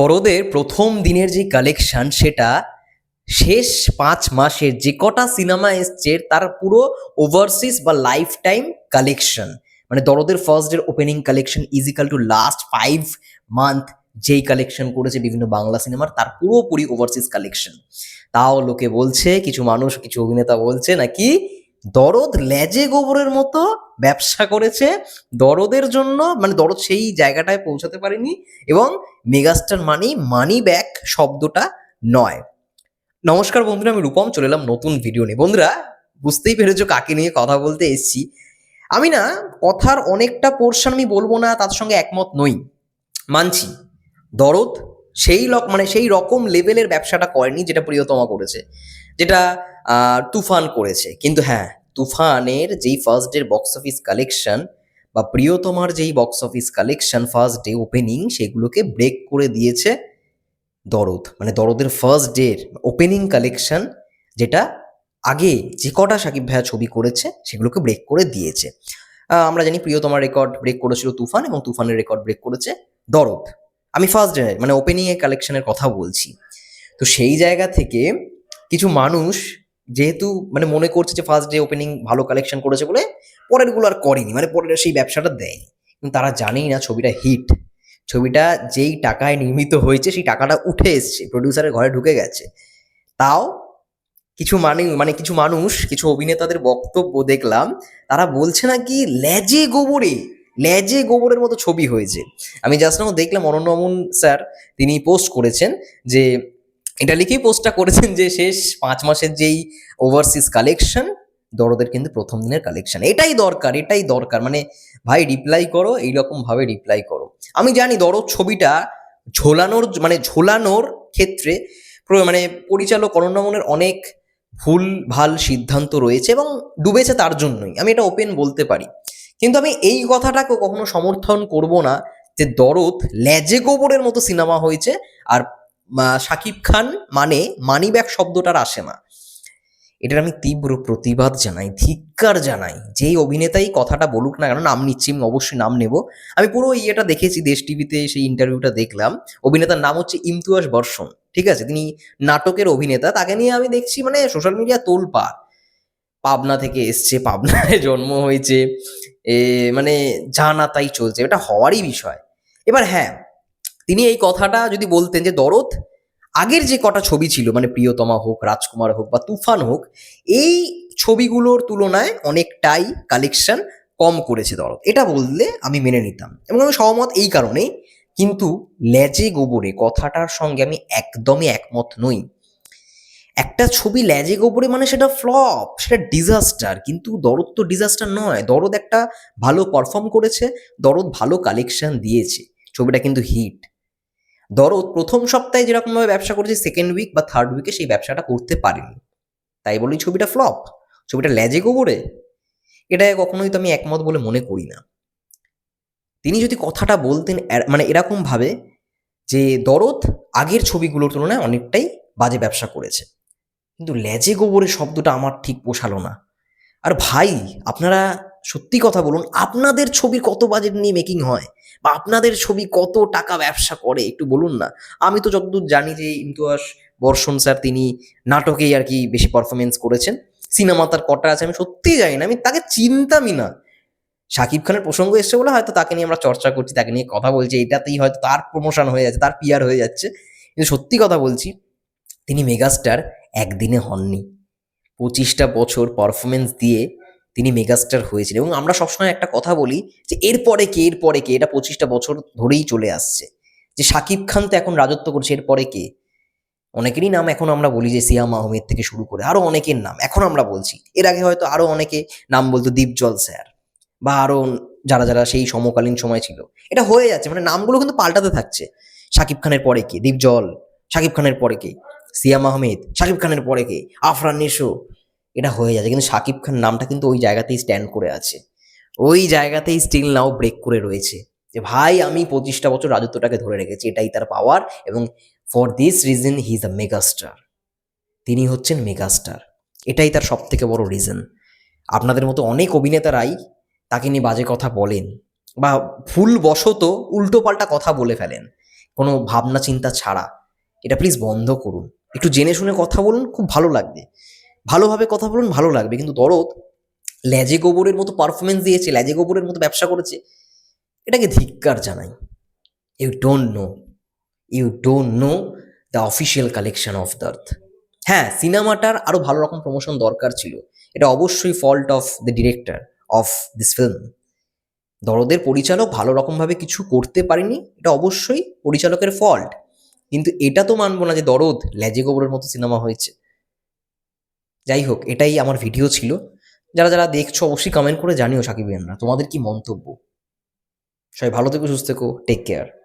বড়দের প্রথম দিনের যে কালেকশন সেটা শেষ পাঁচ মাসের যে কটা সিনেমা এসছে তার পুরো ওভারসিজ বা লাইফ টাইম কালেকশন মানে দরদের ফার্স্ট ডের opening collection equal to last five month যেই কালেকশন করেছে বিভিন্ন বাংলা সিনেমার তার পুরোপুরি ওভারসিজ কালেকশন তাও লোকে বলছে, কিছু মানুষ, কিছু অভিনেতা বলছে নাকি, দরদ লেজে গোবরের মতো ব্যবসা করেছে দরদের জন্য মানে দরদ সেই জায়গাটায় পৌঁছাতে পারেনি এবং মেগাস্টার মানি মানি ব্যাক শব্দটা নয়। নমস্কার বন্ধুরা, আমি রূপম, চলে এলাম নতুন ভিডিও নিয়ে। বন্ধুরা, বুঝতেই পেরেছ কাকে নিয়ে কথা বলতে এসছি। আমি না, কথার অনেকটা পোর্শন আমি বলব না, তার সঙ্গে একমত নই। মানছি, দরদ সেই লক মানে সেই রকম লেভেলের ব্যবসাটা করেনি যেটা প্রিয়তমা করেছে, যেটা তুফান করেছে। কিন্তু হ্যাঁ তুফানের যেই ফার্স্ট ডের বক্স অফিস কালেকশন বা প্রিয়তমার যেই box office collection first day opening সেগুলোকে ব্রেক করে দিয়েছে দরদ। মানে দরদের ফার্স্ট ডের ওপেনিং কালেকশন যেটা আগে যে কটা সাকিব ভাইয়া ছবি করেছে, সেগুলোকে ব্রেক করে দিয়েছে। আমরা জানি প্রিয়তমার রেকর্ড ব্রেক করেছিল তুফান এবং তুফানের রেকর্ড ব্রেক করেছে দরদ। আমি ফার্স্ট ডে মানে ওপেনিং এর কালেকশনের কথা বলছি। তো সেই জায়গা থেকে কিছু মানুষ যেহেতু মানে মনে করছে যে ফার্স্ট ডে ওপেনিং ভালো কালেকশন করেছে বলে পরেরগুলো আর করেনি। মানে পরের সেই ব্যবসাটা দেয়নি। কিন্তু তারা জানেই না ছবিটা হিট ছবিটা যেই টাকায় নির্মিত হয়েছে সেই টাকাটা উঠে এসছে। প্রডিউসারের ঘরে ঢুকে গেছে। তাও কিছু মানে মানে কিছু মানুষ, কিছু অভিনেতাদের বক্তব্য দেখলাম, তারা বলছে না কি লেজে গোবরে, লেজে গোবরের মতো ছবি হয়েছে। আমি জাস্ট দেখলাম অনন্য অমন স্যার, তিনি পোস্ট করেছেন যে এটা লিখেই পোস্টটা করেছেন যে শেষ পাঁচ মাসের যেই ওভারসিজ কালেকশন দরদের কিন্তু প্রথম দিনের কালেকশন এটাই দরকার এটাই দরকার। মানে ভাই রিপ্লাই করো এইরকম ভাবে রিপ্লাই করো। আমি জানি দরদ ছবিটা ঝোলানোর মানে ঝোলানোর ক্ষেত্রে মানে পরিচালক অনন্যমনের অনেক ভুল, ভালো সিদ্ধান্ত রয়েছে এবং ডুবেছে তার জন্যই। আমি এটা ওপেন বলতে পারি। কিন্তু আমি এই কথাটাকে কখনো সমর্থন করব না যে দরদ ল্যাজে গোবরের মতো সিনেমা হয়েছে আর শাকিব খান মানে মানি ব্যাক শব্দটার আসে না। এটার আমি তীব্র প্রতিবাদ জানাই, ধিক্কার জানাই। যেই অভিনেতাই কথাটা বলুক না কেন, নাম নিচ্ছি, আমি অবশ্যই নাম নেব। আমি পুরো ইয়েটা দেখেছি, দেশ টিভিতে সেই ইন্টারভিউটা দেখলাম। অভিনেতার নাম হচ্ছে ইমতুয়াস বর্ষণ, ঠিক আছে? তিনি নাটকের অভিনেতা, তাকে নিয়ে আমি দেখছি মানে সোশ্যাল মিডিয়া তোলপাড়। পাবনা থেকে এসছে, পাবনায় জন্ম হয়েছে, এ মানে জানা তাই চলছে, এটা হওয়ারই বিষয়। এবার হ্যাঁ তিনি এই কথাটা যদি বলতেন যে, দরদ, আগের যে কটা ছবি ছিল মানে প্রিয়তমা হোক, রাজকুমার হোক বা তুফান হোক, এই ছবিগুলোর তুলনায় অনেকটাই কালেকশন কম করেছে দরদ। এটা বললে আমি মেনে নিতাম এবং আমি সহমত এই কারণেই। কিন্তু ল্যাজে গোবরে কথাটার সঙ্গে আমি একদমই একমত নই। একটা ছবি ল্যাজে গোবরে মানে সেটা ফ্লপ, সেটা ডিজাস্টার কিন্তু দরদ তো ডিজাস্টার নয়। দরদ একটা ভালো পারফর্ম করেছে, দরদ ভালো কালেকশন দিয়েছে। ছবিটা কিন্তু হিট দরদ প্রথম সপ্তাহে যেরকমভাবে ব্যবসা করেছে সেকেন্ড উইক বা থার্ড উইকে সেই ব্যবসাটা করতে পারেনি। তাই বলি ছবিটা ফ্লপ ছবিটা লেজে গোবরে এটা কখনোই তো আমি একমত বলে মনে করি না। তিনি যদি কথাটা বলতেন মানে এরকমভাবে যে, দরদ আগের ছবিগুলোর তুলনায় অনেকটাই বাজে ব্যবসা করেছে। কিন্তু ল্যাজে গোবরে শব্দটা আমার ঠিক পোষালো না। আর ভাই, আপনারা সত্যি কথা বলুন, আপনাদের ছবি কত বাজেট নিয়ে মেকিং হয়? বা আপনাদের ছবি কত টাকা ব্যবসা করে? একটু বলুন না। আমি তো যতদূর জানি যে ইমতুয়াস বর্ষণ স্যার তিনি নাটকেই আর কি বেশি পারফরমেন্স করেছেন। সিনেমা তার কটা আছে আমি সত্যিই জানি না। আমি তাকে চিনতামই না। শাকিব খানের প্রসঙ্গ এসছে বলে হয়তো তাকে নিয়ে আমরা চর্চা করছি, তাকে নিয়ে কথা বলছি। এটাতেই হয়তো তার প্রমোশন হয়ে যাচ্ছে, তার পিয়ার হয়ে যাচ্ছে। কিন্তু সত্যি কথা বলছি, তিনি মেগাস্টার একদিনে হননি। পঁচিশটা বছর পারফরমেন্স দিয়ে তিনি মেগাস্টার হয়েছিলেন এবং আমরা সবসময় একটা কথা বলি যে, এরপরে কে এরপরে কে? এটা পঁচিশটা বছর ধরেই চলে আসছে। যে শাকিব খান তো এখন রাজত্ব করছে, এরপরে কে? অনেকেরই নাম এখন আমরা বলি যে, সিয়াম আহমেদ থেকে শুরু করে আরও অনেকের নাম। এখন আমরা বলছি, এর আগে হয়তো আরও অনেকে নাম বলতো দীপজল স্যার বা আরও যারা যারা সেই সমকালীন সময় ছিল। এটা হয়ে যাচ্ছে মানে নামগুলো কিন্তু পাল্টাতে থাকছে। শাকিব খানের পরে কে? দীপজল শাকিব খানের পরে কে? সিয়াম আহমেদ শাকিব খানের পরে কে? আফরান নিশো এটা হয়ে যাচ্ছে। কিন্তু শাকিব খান নামটা কিন্তু ওই জায়গাতেই স্ট্যান্ড করে আছে। ওই জায়গাতেই স্টিল নাও ব্রেক করে রয়েছে। যে ভাই, আমি পঁচিশটা বছর রাজত্বটাকে ধরে রেখেছি, এটাই তার পাওয়ার এবং for this reason he is a megastar তিনি হচ্ছেন মেগাস্টার এটাই তার সব থেকে বড় রিজন আপনাদের মতো অনেক অভিনেতারাই তাকে নিয়ে বাজে কথা বলেন বা ভুল বশত উল্টোপাল্টা কথা বলে ফেলেন। কোনো ভাবনা চিন্তা ছাড়া। এটা প্লিজ বন্ধ করুন। একটু জেনে শুনে কথা বলুন, খুব ভালো লাগবে। ভালোভাবে কথা বলুন, ভালো লাগবে। কিন্তু দরদ ল্যাজে গোবরের মতো পারফরমেন্স দিয়েছে, ল্যাজে গোবরের মতো ব্যবসা করেছে, এটাকে ধিক্কার জানাই। You don't know you don't know the official collection of দার্থ হ্যাঁ সিনেমাটার আরও ভালো রকম প্রমোশন দরকার ছিল। এটা অবশ্যই fault of the director of this film দরদের পরিচালক ভালো রকমভাবে কিছু করতে পারেনি, এটা অবশ্যই পরিচালকের ফল্ট কিন্তু এটা তো মানবো না যে দরদ ল্যাজে গোবরের মতো সিনেমা হয়েছে। যাই হোক, এটাই আমার ভিডিও ছিল। যারা যারা দেখছ, অবশ্যই কমেন্ট করে জানিও সাকিব তোমাদের কি মন্তব্য? সবাই ভালো থেকো, সুস্থ থেকো টেক কেয়ার